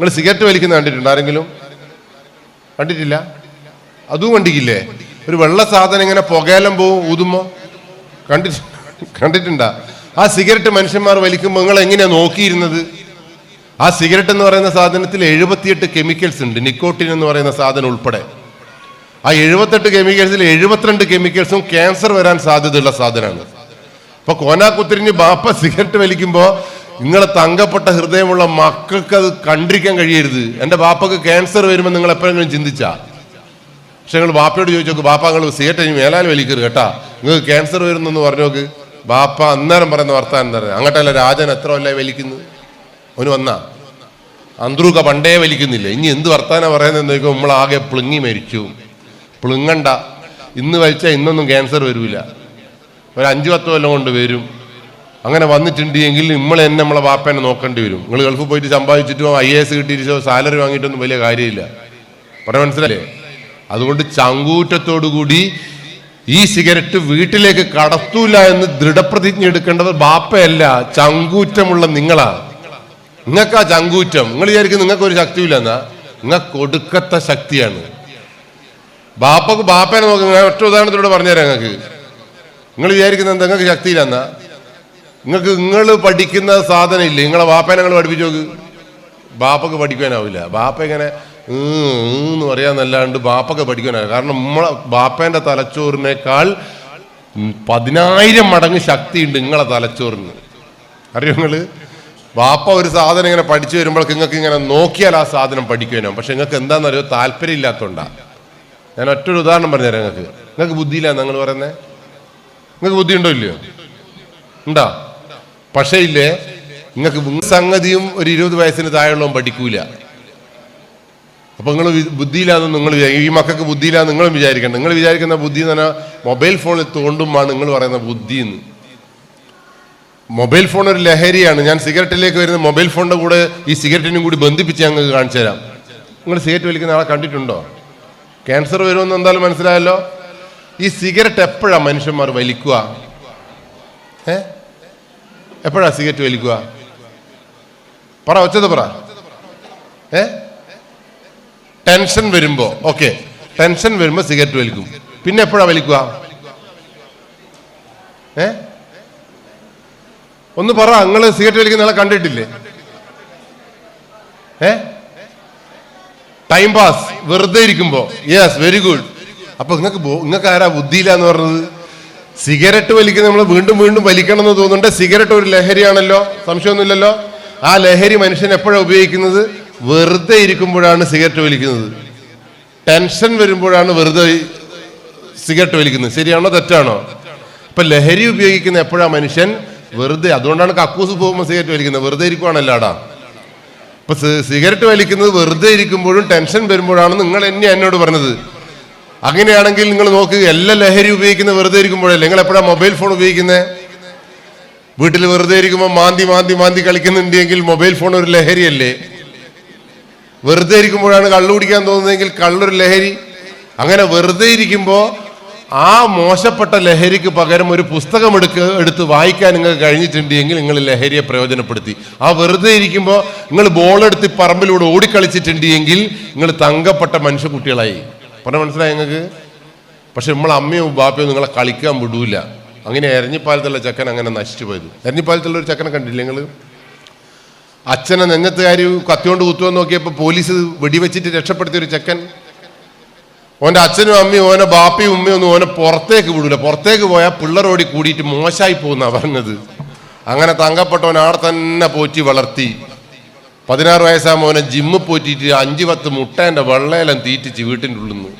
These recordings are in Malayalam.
നിങ്ങൾ സിഗരറ്റ് വലിക്കുന്ന കണ്ടിട്ടുണ്ട്. ആരെങ്കിലും? കണ്ടിട്ടില്ല? അതും കണ്ടിട്ടില്ലേ? ഒരു വെള്ള സാധനം ഇങ്ങനെ പുകയെല്ലാം പോവും ഊതുമ്പോ? കണ്ടി കണ്ടിട്ടുണ്ടാ? ആ സിഗരറ്റ് മനുഷ്യന്മാർ വലിക്കുമ്പോൾ നിങ്ങൾ എങ്ങനെയാ നോക്കിയിരുന്നത്? ആ സിഗരറ്റ് എന്ന് പറയുന്ന സാധനത്തിൽ എഴുപത്തിയെട്ട് കെമിക്കൽസ് ഉണ്ട്. നിക്കോട്ടിൻ എന്ന് പറയുന്ന സാധനം ഉൾപ്പെടെ. ആ എഴുപത്തെട്ട് കെമിക്കൽസിൽ എഴുപത്തിരണ്ട് കെമിക്കൽസും ക്യാൻസർ വരാൻ സാധ്യതയുള്ള സാധനമാണ്. അപ്പൊ കോനാക്കുത്തിരിഞ്ഞ് ബാപ്പ സിഗരറ്റ് വലിക്കുമ്പോ നിങ്ങളെ തങ്കപ്പെട്ട ഹൃദയമുള്ള മക്കൾക്ക് അത് കണ്ടിരിക്കാൻ കഴിയരുത്. എന്റെ ബാപ്പക്ക് ക്യാൻസർ വരുമ്പോൾ നിങ്ങൾ എപ്പോഴെങ്കിലും ചിന്തിച്ചാ? പക്ഷെ നിങ്ങൾ ബാപ്പയോട് ചോദിച്ചോക്ക് ബാപ്പ നിങ്ങൾ ഇനി മേലാൽ വലിക്കരുത് കേട്ടാ? നിങ്ങൾക്ക് ക്യാൻസർ വരുന്നെന്ന് പറഞ്ഞോക്ക് ബാപ്പ അന്നേരം പറയുന്ന വർത്താനം എന്താ പറയുക അങ്ങോട്ടല്ല രാജൻ എത്ര കൊല്ലായി വലിക്കുന്നത് അവന് വന്നാ? അന്ത്രൂക്ക പണ്ടേ വലിക്കുന്നില്ല. ഇനി എന്ത് വർത്താനം പറയുന്നത് നമ്മൾ നമ്മളാകെ പ്ലിങ്ങി മരിച്ചു. പ്ലിങ്ങണ്ട ഇന്ന് വലിച്ചാൽ ഇന്നൊന്നും ക്യാൻസർ വരില്ല ഒരു അഞ്ചു പത്ത് കൊല്ലം കൊണ്ട് വരും. അങ്ങനെ വന്നിട്ടുണ്ട് എങ്കിൽ നമ്മൾ തന്നെ നമ്മളെ വാപ്പേനെ നോക്കേണ്ടി വരും. നിങ്ങൾ ഗൾഫ് പോയിട്ട് സമ്പാദിച്ചിട്ടോ ഐ എ എസ് കിട്ടിയിട്ടോ സാലറി വാങ്ങിയിട്ടൊന്നും വലിയ കാര്യമില്ല. പറയാൻ മനസ്സിലല്ലേ അതുകൊണ്ട് ചങ്കൂറ്റത്തോടു കൂടി ഈ സിഗരറ്റ് വീട്ടിലേക്ക് കടത്തൂല എന്ന് ദൃഢപ്രതിജ്ഞ എടുക്കേണ്ടത് ബാപ്പയല്ല ചങ്കൂറ്റമുള്ള നിങ്ങളാ. നിങ്ങൾക്കാ ചങ്കൂറ്റം. നിങ്ങൾ വിചാരിക്കും നിങ്ങൾക്ക് ഒരു ശക്തിയില്ല എന്നാ. നിങ്ങൾക്ക് ഒടുക്കത്തെ ശക്തിയാണ്. ബാപ്പക്ക് ബാപ്പേനെ ഞാൻ ഒറ്റ ഉദാഹരണത്തിലൂടെ പറഞ്ഞുതരാം നിങ്ങൾക്ക് നിങ്ങൾ വിചാരിക്കുന്നത് നിങ്ങൾക്ക് ശക്തിയില്ല എന്നാ. നിങ്ങൾക്ക് നിങ്ങൾ പഠിക്കുന്ന സാധനം ഇല്ലേ? നിങ്ങളെ ബാപ്പേനെ നിങ്ങൾ പഠിപ്പിച്ചു നോക്ക്. ബാപ്പക്ക് പഠിക്കാനാവില്ല ബാപ്പ ഇങ്ങനെ എന്ന് പറയാന്നല്ലാണ്ട് ബാപ്പക്ക് പഠിക്കാനാവില്ല കാരണം നമ്മളെ ബാപ്പേന്റെ തലച്ചോറിനേക്കാൾ പതിനായിരം മടങ്ങ് ശക്തിയുണ്ട് നിങ്ങളെ തലച്ചോറിന്. അറിയോ നിങ്ങൾ? ബാപ്പ ഒരു സാധനം ഇങ്ങനെ പഠിച്ചു വരുമ്പോഴേക്ക് നിങ്ങൾക്ക് ഇങ്ങനെ നോക്കിയാൽ ആ സാധനം പഠിക്കാനോ പക്ഷെ നിങ്ങൾക്ക് എന്താണെന്നറിയോ? താല്പര്യം ഇല്ലാത്തതുകൊണ്ടാണ് ഞാൻ ഒറ്റൊരു ഉദാഹരണം പറഞ്ഞുതരാം നിങ്ങൾക്ക്. നിങ്ങൾക്ക് ബുദ്ധിയില്ല നിങ്ങൾ പറയുന്നത് നിങ്ങൾക്ക് ബുദ്ധിയുണ്ടോ ഇല്ലയോ? ഉണ്ടാ? പക്ഷേ ഇല്ലേ? നിങ്ങൾക്ക് സംഗതിയും ഒരു ഇരുപത് വയസ്സിന് താഴെയുള്ളവൻ പഠിക്കൂല. അപ്പൊ നിങ്ങൾ ബുദ്ധിയില്ലാന്ന് നിങ്ങൾ ഈ മക്കൾക്ക് ബുദ്ധിയില്ലാന്ന് നിങ്ങളും വിചാരിക്കണം നിങ്ങൾ വിചാരിക്കുന്ന ബുദ്ധി എന്ന് പറഞ്ഞാൽ മൊബൈൽ ഫോണിൽ തോണ്ടുമാണ് നിങ്ങൾ പറയുന്ന ബുദ്ധി എന്ന് മൊബൈൽ ഫോൺ ഒരു ലഹരിയാണ്. ഞാൻ സിഗരറ്റിലേക്ക് വരുന്ന മൊബൈൽ ഫോണിന്റെ കൂടെ ഈ സിഗരറ്റിനും കൂടി ബന്ധിപ്പിച്ച് ഞങ്ങൾക്ക് കാണിച്ചു തരാം. നിങ്ങൾ സിഗരറ്റ് വലിക്കുന്ന ആളെ കണ്ടിട്ടുണ്ടോ? ക്യാൻസർ വരുമെന്ന് എന്തായാലും മനസ്സിലായല്ലോ? ഈ സിഗരറ്റ് എപ്പോഴാണ് മനുഷ്യന്മാർ വലിക്കുക? ഏ? എപ്പോഴാ സിഗരറ്റ് വലിക്കുക? പറ ഒച്ചത് പറ. ഏ? ടെൻഷൻ വരുമ്പോ ഓക്കെ. ടെൻഷൻ വരുമ്പോ സിഗരറ്റ് വലിക്കും. പിന്നെ എപ്പോഴാ വലിക്കുക? ഏ? ഒന്ന് പറ നിങ്ങൾ സിഗരറ്റ് വലിക്കുന്ന ആളെ കണ്ടിട്ടില്ലേ? ഏ? ടൈം പാസ് വെറുതെ ഇരിക്കുമ്പോ. യെസ് വെരി ഗുഡ് അപ്പൊ നിങ്ങൾക്ക് നിങ്ങൾക്ക് ആരാ ബുദ്ധിയില്ല എന്ന് പറഞ്ഞത്? സിഗരറ്റ് വലിക്കുന്ന നമ്മൾ വീണ്ടും വീണ്ടും വലിക്കണം എന്ന് തോന്നുന്നുണ്ട്. സിഗരറ്റ് ഒരു ലഹരിയാണല്ലോ. സംശയമൊന്നുമില്ലല്ലോ. ആ ലഹരി മനുഷ്യൻ എപ്പോഴാണ് ഉപയോഗിക്കുന്നത്? വെറുതെ ഇരിക്കുമ്പോഴാണ് സിഗരറ്റ് വലിക്കുന്നത്. ടെൻഷൻ വരുമ്പോഴാണ് വെറുതെ സിഗരറ്റ് വലിക്കുന്നത്. ശരിയാണോ? തെറ്റാണോ? ഇപ്പൊ ലഹരി ഉപയോഗിക്കുന്ന എപ്പോഴാ മനുഷ്യൻ വെറുതെ അതുകൊണ്ടാണ് കക്കൂസ് പോകുമ്പോൾ സിഗരറ്റ് വലിക്കുന്നത്. വെറുതെ ഇരിക്കുവാണല്ലോ ആടാ സിഗരറ്റ് വലിക്കുന്നത് വെറുതെ ഇരിക്കുമ്പോഴും ടെൻഷൻ വരുമ്പോഴാണ് നിങ്ങൾ എന്നെ എന്നോട് പറഞ്ഞത്. അങ്ങനെയാണെങ്കിൽ നിങ്ങൾ നോക്കുക എല്ലാ ലഹരി ഉപയോഗിക്കുന്ന വെറുതെ ഇരിക്കുമ്പോഴല്ലേ നിങ്ങൾ എപ്പോഴാണ് മൊബൈൽ ഫോൺ ഉപയോഗിക്കുന്നത് വീട്ടിൽ വെറുതെ ഇരിക്കുമ്പോൾ മാന്തി മാന്തി മാന്തി കളിക്കുന്നുണ്ടെങ്കിൽ മൊബൈൽ ഫോൺ ഒരു ലഹരിയല്ലേ? വെറുതെ ഇരിക്കുമ്പോഴാണ് കള്ളു കുടിക്കാൻ തോന്നുന്നതെങ്കിൽ കള്ളൊരു ലഹരി. അങ്ങനെ വെറുതെ ഇരിക്കുമ്പോൾ ആ മോശപ്പെട്ട ലഹരിക്ക് പകരം ഒരു പുസ്തകം എടുക്ക എടുത്ത് വായിക്കാൻ നിങ്ങൾക്ക് കഴിഞ്ഞിട്ടുണ്ടെങ്കിൽ നിങ്ങൾ ലഹരിയെ പ്രയോജനപ്പെടുത്തി. ആ വെറുതെ ഇരിക്കുമ്പോൾ നിങ്ങൾ ബോളെടുത്ത് പറമ്പിലൂടെ ഓടിക്കളിച്ചിട്ടുണ്ടെങ്കിൽ നിങ്ങൾ തങ്കപ്പെട്ട മനുഷ്യക്കുട്ടികളായി പറഞ്ഞ മനസ്സിലായി ഞങ്ങൾക്ക് പക്ഷെ നമ്മളെ അമ്മയോ ബാപ്പയോ നിങ്ങളെ കളിക്കാൻ വിടൂല. അങ്ങനെ എരഞ്ഞിപ്പാലത്തുള്ള ചക്കൻ അങ്ങനെ നശിച്ചു പോയത്. എരഞ്ഞിപ്പാലത്തുള്ള ഒരു ചക്കനെ കണ്ടില്ലേ നിങ്ങൾ അച്ഛനെ നെഞ്ഞത്തുകാരി കത്തിയോണ്ട് കുത്തുവെന്ന് നോക്കിയപ്പോൾ പോലീസ് വെടിവെച്ചിട്ട് രക്ഷപ്പെടുത്തിയ ഒരു ചക്കൻ. ഓന്റെ അച്ഛനും അമ്മയും ഓനെ ബാപ്പയും ഉമ്മയും ഒന്നും ഓനെ പുറത്തേക്ക് വിടൂല. പുറത്തേക്ക് പോയാൽ പിള്ളേരോടി കൂടിയിട്ട് മോശമായി പോകുന്ന പറഞ്ഞത്. അങ്ങനെ തങ്കപ്പെട്ടവൻ ആടെ തന്നെ പോറ്റി വളർത്തി. പതിനാറ് വയസ്സാ മോനെ ജിമ്മിൽ പോറ്റിയിട്ട് അഞ്ച് പത്ത് മുട്ടേന്റെ വെള്ളയെല്ലാം തീറ്റിച്ച് വീട്ടിന്റെ ഉള്ളിൽ നിന്ന്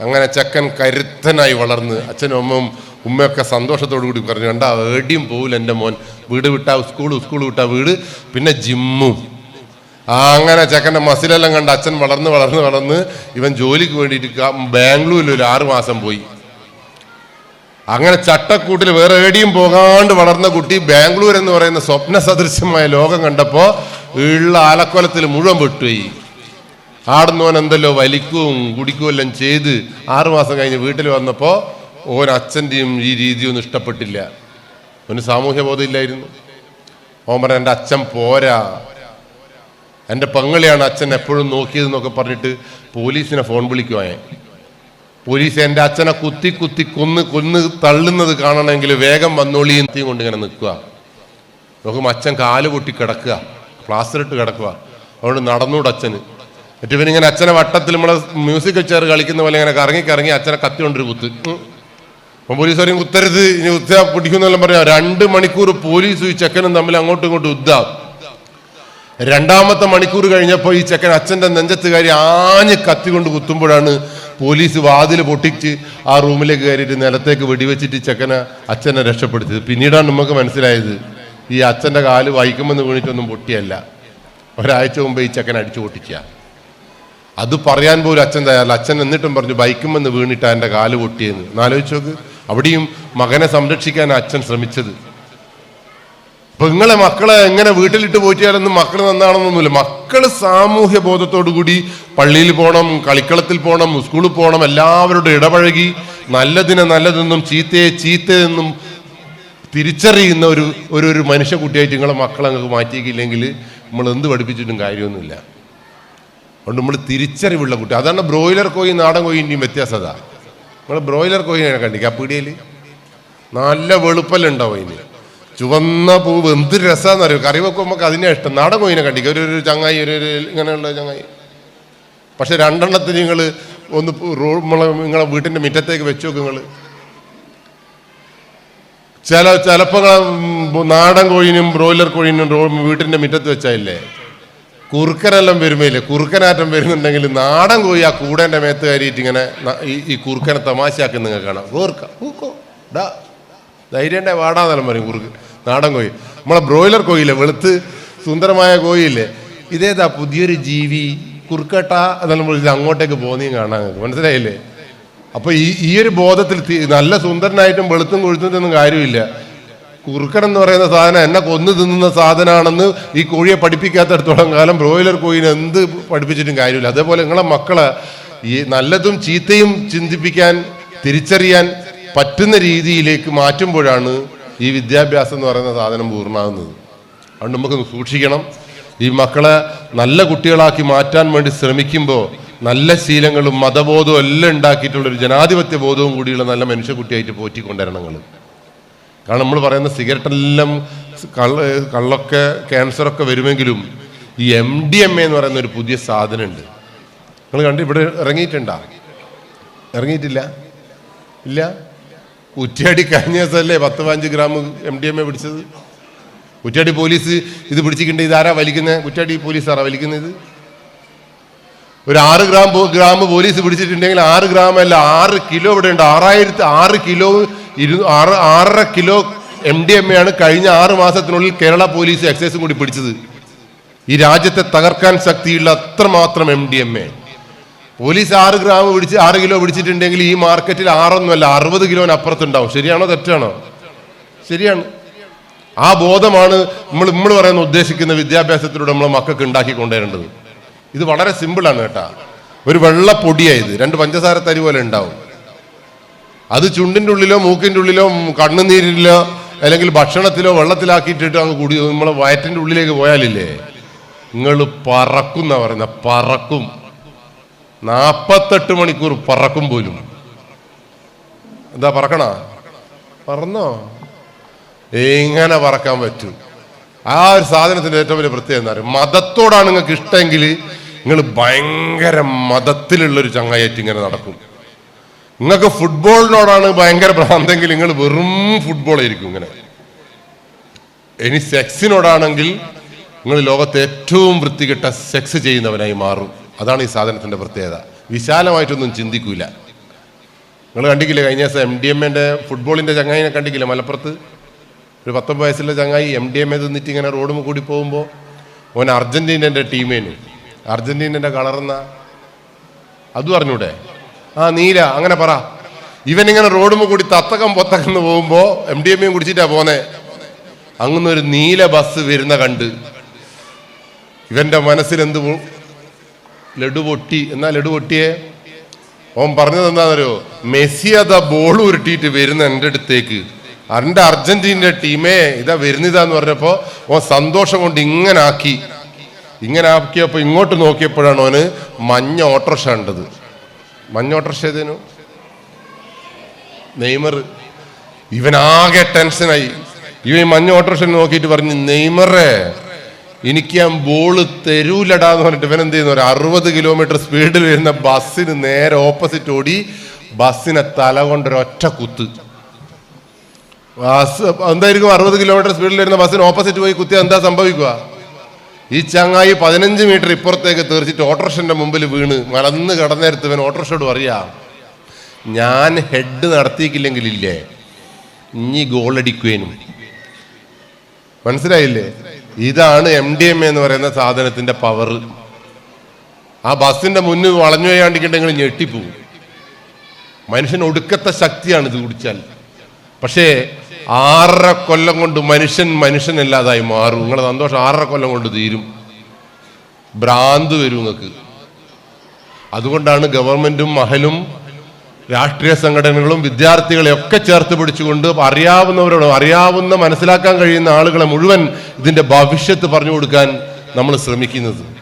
അങ്ങനെ ചക്കൻ കരുത്തനായി വളർന്ന് അച്ഛനും അമ്മയും ഉമ്മയൊക്കെ സന്തോഷത്തോടു കൂടി പറഞ്ഞു കണ്ടാ ഏടിയും പോവില്ല എന്റെ മോൻ. വീട് വിട്ടാ സ്കൂൾ സ്കൂൾ വിട്ടാ വീട് പിന്നെ ജിമ്മും ആ അങ്ങനെ ചെക്കന്റെ മസിലെല്ലാം കണ്ട് അച്ഛൻ വളർന്ന് വളർന്ന് വളർന്ന് ഇവൻ ജോലിക്ക് വേണ്ടിയിട്ട് ബാംഗ്ലൂരിൽ ഒരു ആറു മാസം പോയി. അങ്ങനെ ചട്ടക്കൂട്ടിൽ വേറെ ഏടിയും പോകാണ്ട് വളർന്ന കുട്ടി ബാംഗ്ലൂർ എന്ന് പറയുന്ന സ്വപ്ന സദൃശ്യമായ ലോകം കണ്ടപ്പോ ഉള്ള ആലക്കൊലത്തിൽ മുഴുവൻ പെട്ടുപോയി ആടുന്നവൻ എന്തല്ലോ വലിക്കുകയും കുടിക്കുകയും എല്ലാം ചെയ്ത് ആറുമാസം കഴിഞ്ഞ് വീട്ടിൽ വന്നപ്പോൾ ഓൻ ഈ രീതിയൊന്നും ഇഷ്ടപ്പെട്ടില്ല. അവന് സാമൂഹ്യ ബോധം ഇല്ലായിരുന്നു. ഓൻ പറഞ്ഞ എന്റെ അച്ഛൻ പോരാ. എന്റെ പെങ്ങളെയാണ് അച്ഛൻ എപ്പോഴും നോക്കിയതെന്നൊക്കെ പറഞ്ഞിട്ട് പോലീസിനെ ഫോൺ വിളിക്കുവാൻ പോലീസ് എന്റെ അച്ഛനെ കുത്തി കുത്തി കൊന്ന് കൊന്ന് തള്ളുന്നത് കാണണമെങ്കിൽ വേഗം വന്നോളിയും കൊണ്ട് ഇങ്ങനെ നിൽക്കുക നോക്കുമ്പോൾ അച്ഛൻ കാൽ പൊട്ടി കിടക്കുക പ്ലാസ്റ്ററിട്ട് കിടക്കുക അതുകൊണ്ട് നടന്നൂടെ അച്ഛന്. എന്നിട്ട് ഇങ്ങനെ അച്ഛനെ വട്ടത്തിൽ നമ്മളെ മ്യൂസിക് ചെയർ കളിക്കുന്ന പോലെ ഇങ്ങനെ കറങ്ങി കറങ്ങി അച്ഛനെ കത്തിക്കൊണ്ടൊരു കുത്ത്. അപ്പം പോലീസ് പറയും കുത്തരുത് ഇനി കുത്ത പിടിക്കുന്നെല്ലാം പറയാം. രണ്ട് മണിക്കൂർ പോലീസും ഈ ചെക്കനും തമ്മിൽ അങ്ങോട്ടും ഇങ്ങോട്ടും യുദ്ധാം. രണ്ടാമത്തെ മണിക്കൂർ കഴിഞ്ഞപ്പോൾ ഈ ചെക്കൻ അച്ഛന്റെ നെഞ്ചത്ത് കയറി ആഞ്ഞ് കത്തി കൊണ്ട് കുത്തുമ്പോഴാണ് പോലീസ് വാതിൽ പൊട്ടിച്ച് ആ റൂമിലേക്ക് കയറിയിട്ട് നിലത്തേക്ക് വെടിവെച്ചിട്ട് ചെക്കനെ അച്ഛനെ രക്ഷപ്പെടുത്തിയത്. പിന്നീടാണ് നമുക്ക് മനസ്സിലായത് ഈ അച്ഛന്റെ കാൽ വൈക്കുമെന്ന് വീണിട്ടൊന്നും പൊട്ടിയല്ല. ഒരാഴ്ച മുമ്പ് ഈ ചക്കൻ അടിച്ചു പൊട്ടിക്കുക. അത് പറയാൻ പോലും അച്ഛൻ തയ്യാറില്ല. അച്ഛൻ എന്നിട്ടും പറഞ്ഞു ബൈക്കുമെന്ന് വീണിട്ടാ എന്റെ കാൽ പൊട്ടിയെന്ന്. എന്നാലോചിച്ച് നോക്ക്. അവിടെയും മകനെ സംരക്ഷിക്കാൻ അച്ഛൻ ശ്രമിച്ചത്. അപ്പൊ നിങ്ങളെ മക്കളെ എങ്ങനെ വീട്ടിലിട്ട് പോറ്റിയാലൊന്നും മക്കൾ നന്നാണെന്നൊന്നുമില്ല. മക്കൾ സാമൂഹ്യ കൂടി പള്ളിയിൽ പോകണം കളിക്കളത്തിൽ പോകണം സ്കൂളിൽ പോകണം എല്ലാവരോടും ഇടപഴകി നല്ലതിനെ നല്ലതെന്നും ചീത്തയെ ചീത്തയെന്നും തിരിച്ചറിയുന്ന ഒരു ഒരു ഒരു മനുഷ്യ കുട്ടിയായിട്ട് നിങ്ങളെ മക്കളെ നിങ്ങൾക്ക് മാറ്റിയില്ലെങ്കിൽ നമ്മൾ എന്ത് പഠിപ്പിച്ചിട്ടും കാര്യമൊന്നുമില്ല. അതുകൊണ്ട് നമ്മൾ തിരിച്ചറിവുള്ള കുട്ടി. അതാണ് ബ്രോയിലർ കോഴി നാടൻ കോഴിന്റെയും വ്യത്യാസത. നമ്മൾ ബ്രോയിലർ കോഴിനെ കണ്ടിക്ക ആ പീടിയയിൽ നല്ല വെളുപ്പല്ലുണ്ടാവും അതിന്. ചുവന്ന പൂവ് എന്ത് രസമാണെന്ന് അറിയോ? കറി വെക്കുമ്പോൾ നമുക്ക് അതിനെ ഇഷ്ടം. നാടൻ കോയിനെ കണ്ടിക്ക ഒരു ഒരു ചങ്ങായി ഒരു ഒരു ഇങ്ങനെയുള്ള ചങ്ങായി. പക്ഷെ രണ്ടെണ്ണത്തിന് നിങ്ങൾ ഒന്ന് റോ നിങ്ങളെ വീട്ടിന്റെ മുറ്റത്തേക്ക് വെച്ച് നോക്കുക നിങ്ങൾ ചില ചിലപ്പോൾ നാടൻ കോഴിനും ബ്രോയിലർ കോഴിനും വീട്ടിന്റെ മുറ്റത്ത് വെച്ചായില്ലേ? കുറുക്കനെല്ലാം വരുമ്പോയില്ലേ കുറുക്കനാറ്റം വരുന്നുണ്ടെങ്കിൽ നാടൻ കോഴി ആ കൂടേന്റെ മേത്ത് കയറിയിട്ട് ഇങ്ങനെ ഈ കുറുക്കനെ തമാശയാക്കി നിങ്ങൾ കാണാം. കൂർക്ക കൂക്കോ ഡാ ധൈര്യന്റെ വാടാന്നെല്ലാം പറയും കുറുക്ക് നാടൻ കോഴി. നമ്മളെ ബ്രോയിലർ കോഴിയില്ലേ വെളുത്ത് സുന്ദരമായ കോഴിയില്ലേ? ഇതേതാ പുതിയൊരു ജീവി കുറുക്കട്ട എന്നെല്ലാം വിളിച്ച് അങ്ങോട്ടേക്ക് പോന്നിയും കാണാൻ മനസ്സിലായില്ലേ? അപ്പൊ ഈ ഈ ഒരു ബോധത്തിൽ നല്ല സുന്ദരനായിട്ടും വെളുത്തും കൊഴുത്തും കാര്യമില്ല. കുറുക്കൻ എന്ന് പറയുന്ന സാധനം എന്നെ കൊന്നു തിന്നുന്ന സാധനമാണെന്ന് ഈ കോഴിയെ പഠിപ്പിക്കാത്തടത്തോളം കാലം ബ്രോയിലർ കോഴിനെ എന്ത് പഠിപ്പിച്ചിട്ടും കാര്യമില്ല. അതേപോലെ നിങ്ങളെ മക്കളെ ഈ നല്ലതും ചീത്തയും ചിന്തിപ്പിക്കാൻ തിരിച്ചറിയാൻ പറ്റുന്ന രീതിയിലേക്ക് മാറ്റുമ്പോഴാണ് ഈ വിദ്യാഭ്യാസം എന്ന് പറയുന്ന സാധനം പൂർണമാകുന്നത്. അതുകൊണ്ട് നമുക്ക് സൂക്ഷിക്കണം. ഈ മക്കളെ നല്ല കുട്ടികളാക്കി മാറ്റാൻ വേണ്ടി ശ്രമിക്കുമ്പോൾ നല്ല ശീലങ്ങളും മതബോധവും എല്ലാം ഉണ്ടാക്കിയിട്ടുള്ള ഒരു ജനാധിപത്യ ബോധവും കൂടിയുള്ള നല്ല മനുഷ്യക്കുട്ടിയായിട്ട് പോറ്റിക്കൊണ്ടുവരണം നിങ്ങൾ കാരണം നമ്മൾ പറയുന്ന സിഗരറ്റ് എല്ലാം കള്ള കള്ളൊക്കെ ക്യാൻസറൊക്കെ വരുമെങ്കിലും ഈ എം ഡി എം എ എന്ന് പറയുന്ന ഒരു പുതിയ സാധനമുണ്ട്. നിങ്ങൾ കണ്ട് ഇവിടെ ഇറങ്ങിയിട്ടുണ്ടാ? ഇറങ്ങിയിട്ടില്ല? ഇല്ല? കുറ്റിയാടി കഴിഞ്ഞ ദിവസമല്ലേ പത്ത് പതിനഞ്ച് gram M D M A പിടിച്ചത്? കുറ്റിയാടി പോലീസ് ഇത് പിടിച്ചിട്ടുണ്ട് ഇതാരാ വലിക്കുന്നത് പോലീസ് ആരാ വലിക്കുന്നത് ഒരു ആറ് ഗ്രാം ഗ്രാം പോലീസ് പിടിച്ചിട്ടുണ്ടെങ്കിൽ ആറ് ഗ്രാം അല്ല ആറ് കിലോ ഇവിടെ ഉണ്ട്. ആറായിരത്തി ആറ് കിലോ ഇരു ആറ് ആറര കിലോ എം ഡി എം എയാണ് കഴിഞ്ഞ ആറ് മാസത്തിനുള്ളിൽ കേരള പോലീസ് എക്സൈസും കൂടി പിടിച്ചത്. ഈ രാജ്യത്തെ തകർക്കാൻ ശക്തിയുള്ള അത്രമാത്രം M D M A police ആറ് ഗ്രാം പിടിച്ച് ആറ് കിലോ പിടിച്ചിട്ടുണ്ടെങ്കിൽ ഈ മാർക്കറ്റിൽ ആറൊന്നുമല്ല അറുപത് കിലോന് അപ്പുറത്തുണ്ടാവും. ശരിയാണോ തെറ്റാണോ? ശരിയാണ്. ആ ബോധമാണ് നമ്മൾ നമ്മൾ പറയുന്ന ഉദ്ദേശിക്കുന്ന വിദ്യാഭ്യാസത്തിലൂടെ നമ്മളെ മക്കൾക്ക് ഉണ്ടാക്കി കൊണ്ടുവരേണ്ടത്. ഇത് വളരെ സിമ്പിളാണ് കേട്ടാ. ഒരു വെള്ള പൊടിയായത് രണ്ട് പഞ്ചസാര തരി പോലെ ഉണ്ടാവും. അത് ചുണ്ടിന്റെ ഉള്ളിലോ മൂക്കിന്റെ ഉള്ളിലോ കണ്ണുനീരിലോ അല്ലെങ്കിൽ ഭക്ഷണത്തിലോ വെള്ളത്തിലാക്കിയിട്ടിട്ട് അങ്ങ് കൂടി നമ്മളെ വയറ്റിന്റെ ഉള്ളിലേക്ക് പോയാലില്ലേ? നിങ്ങൾ പറക്കും എന്നാ പറയുന്ന. പറക്കും. നാപ്പത്തെട്ട് മണിക്കൂർ പറക്കും പോലും. എന്താ പറക്കണ? പറന്നോ? എങ്ങനെ പറക്കാൻ പറ്റും? ആ ഒരു സാധനത്തിന്റെ ഏറ്റവും വലിയ പ്രത്യേകത എന്താ പറയുക മതത്തോടാണ് നിങ്ങൾക്ക് ഇഷ്ടമെങ്കിൽ നിങ്ങൾ ഭയങ്കര മതത്തിലുള്ളൊരു ചങ്ങായിട്ട് ഇങ്ങനെ നടക്കും. നിങ്ങൾക്ക് ഫുട്ബോളിനോടാണ് ഭയങ്കര ഭ്രാന്തെങ്കിൽ നിങ്ങൾ വെറും ഫുട്ബോൾ ആയിരിക്കും ഇങ്ങനെ. ഇനി സെക്സിനോടാണെങ്കിൽ നിങ്ങൾ ലോകത്തെ ഏറ്റവും വൃത്തികെട്ട സെക്സ് ചെയ്യുന്നവനായി മാറും. അതാണ് ഈ സാധനത്തിന്റെ പ്രത്യേകത. വിശാലമായിട്ടൊന്നും ചിന്തിക്കൂല. നിങ്ങൾ കണ്ടിക്കില്ലേ കഴിഞ്ഞ ദിവസം എം ഡി എം എന്റെ ഫുട്ബോളിന്റെ ചങ്ങായിനെ കണ്ടിക്കില്ല മലപ്പുറത്ത്? ഒരു പത്തൊമ്പത് വയസ്സിലെ ചങ്ങായി എം ഡി എം എ തിന്നിട്ട് ഇങ്ങനെ റോഡും കൂടി പോകുമ്പോൾ ഓൻ അർജന്റീനന്റെ ടീമേനു അർജന്റീനന്റെ കളർന്ന അതും അറിഞ്ഞൂടെ? ആ നീല. അങ്ങനെ പറ. ഇവൻ ഇങ്ങനെ റോഡും കൂടി തത്തകം പൊത്തകം പോകുമ്പോൾ എം ഡി എം കുടിച്ചിട്ടാ പോന്നെ. അങ്ങനെ ഒരു നീല ബസ് വരുന്ന കണ്ട്. ഇവന്റെ മനസ്സിൽ എന്ത് ലഡു പൊട്ടി. എന്നാ ലഡു പൊട്ടിയേ? ഓൻ പറഞ്ഞത് എന്താണെന്നറിയോ മെസ്സി അതാ ബോൾ ഉരുട്ടിയിട്ട് വരുന്ന എന്റെ അടുത്തേക്ക്. എന്റെ അർജന്റീനയുടെ ടീമേ ഇതാ വരുന്നതാന്ന് പറഞ്ഞപ്പോ ഓൻ സന്തോഷം കൊണ്ട് ഇങ്ങനെ ആക്കി. ഇങ്ങനെ ആക്കിയപ്പോൾ ഇങ്ങോട്ട് നോക്കിയപ്പോഴാണ് അവന് മഞ്ഞ ഓട്ടോറിക്ഷ കണ്ടത്. മഞ്ഞ ഓട്ടോറിക്ഷ ഏതേനു? നെയ്മർ. ഇവനാകെ ടെൻഷനായി. ഇവൻ ഈ മഞ്ഞ ഓട്ടോറിക്ഷ നോക്കിയിട്ട് പറഞ്ഞു നെയ്മറേ എനിക്ക് ഞാൻ ബോൾ തരൂലടാ എന്ന് പറഞ്ഞിട്ട് ഇവൻ എന്ത് ചെയ്യുന്നു? ഒരു അറുപത് കിലോമീറ്റർ സ്പീഡിൽ വരുന്ന ബസ്സിന് നേരെ ഓപ്പോസിറ്റ് ഓടി ബസ്സിനെ തല കൊണ്ടൊരൊറ്റ കുത്ത്. ബസ് എന്തായിരിക്കും? അറുപത് കിലോമീറ്റർ സ്പീഡിൽ വരുന്ന ബസ്സിന് ഓപ്പോസിറ്റ് പോയി കുത്തിയാൽ എന്താ സംഭവിക്കുക? ഈ ചങ്ങായി പതിനഞ്ച് മീറ്റർ ഇപ്പുറത്തേക്ക് തീർച്ചിട്ട് ഓട്ടോറിക്ഷന്റെ മുമ്പിൽ വീണ് മലന്ന് കിടന്നേരത്ത് ഇവൻ ഓട്ടോറിക്ഷയോട് പറയാ ഞാൻ ഹെഡ് നടത്തിയിട്ടില്ലെങ്കിലില്ലേ ഇനി ഗോളടിക്കുവേനും മനസ്സിലായില്ലേ? ഇതാണ് എം ഡി എം എന്ന് പറയുന്ന സാധനത്തിന്റെ പവർ ആ ബസ്സിന്റെ മുന്നിൽ വളഞ്ഞു പോയാണ്ടിട്ടുണ്ടെങ്കിൽ ഞെട്ടിപ്പോവും. മനുഷ്യൻ ഒടുക്കത്തെ ശക്തിയാണ് ഇത് കുടിച്ചാൽ. പക്ഷേ ആറര കൊല്ലം കൊണ്ട് മനുഷ്യൻ മനുഷ്യനല്ലാതായി മാറും. നിങ്ങളെ സന്തോഷം ആറര കൊല്ലം കൊണ്ട് തീരും. ഭ്രാന്ത് വരും നിങ്ങൾക്ക്. അതുകൊണ്ടാണ് ഗവൺമെന്റും മഹലും രാഷ്ട്രീയ സംഘടനകളും വിദ്യാർത്ഥികളെയൊക്കെ ചേർത്ത് പിടിച്ചുകൊണ്ട് അറിയാവുന്നവരോട് അറിയാവുന്ന മനസ്സിലാക്കാൻ കഴിയുന്ന ആളുകളെ മുഴുവൻ ഇതിന്റെ ഭവിഷ്യത്ത് പറഞ്ഞു കൊടുക്കാൻ നമ്മൾ ശ്രമിക്കുന്നത്.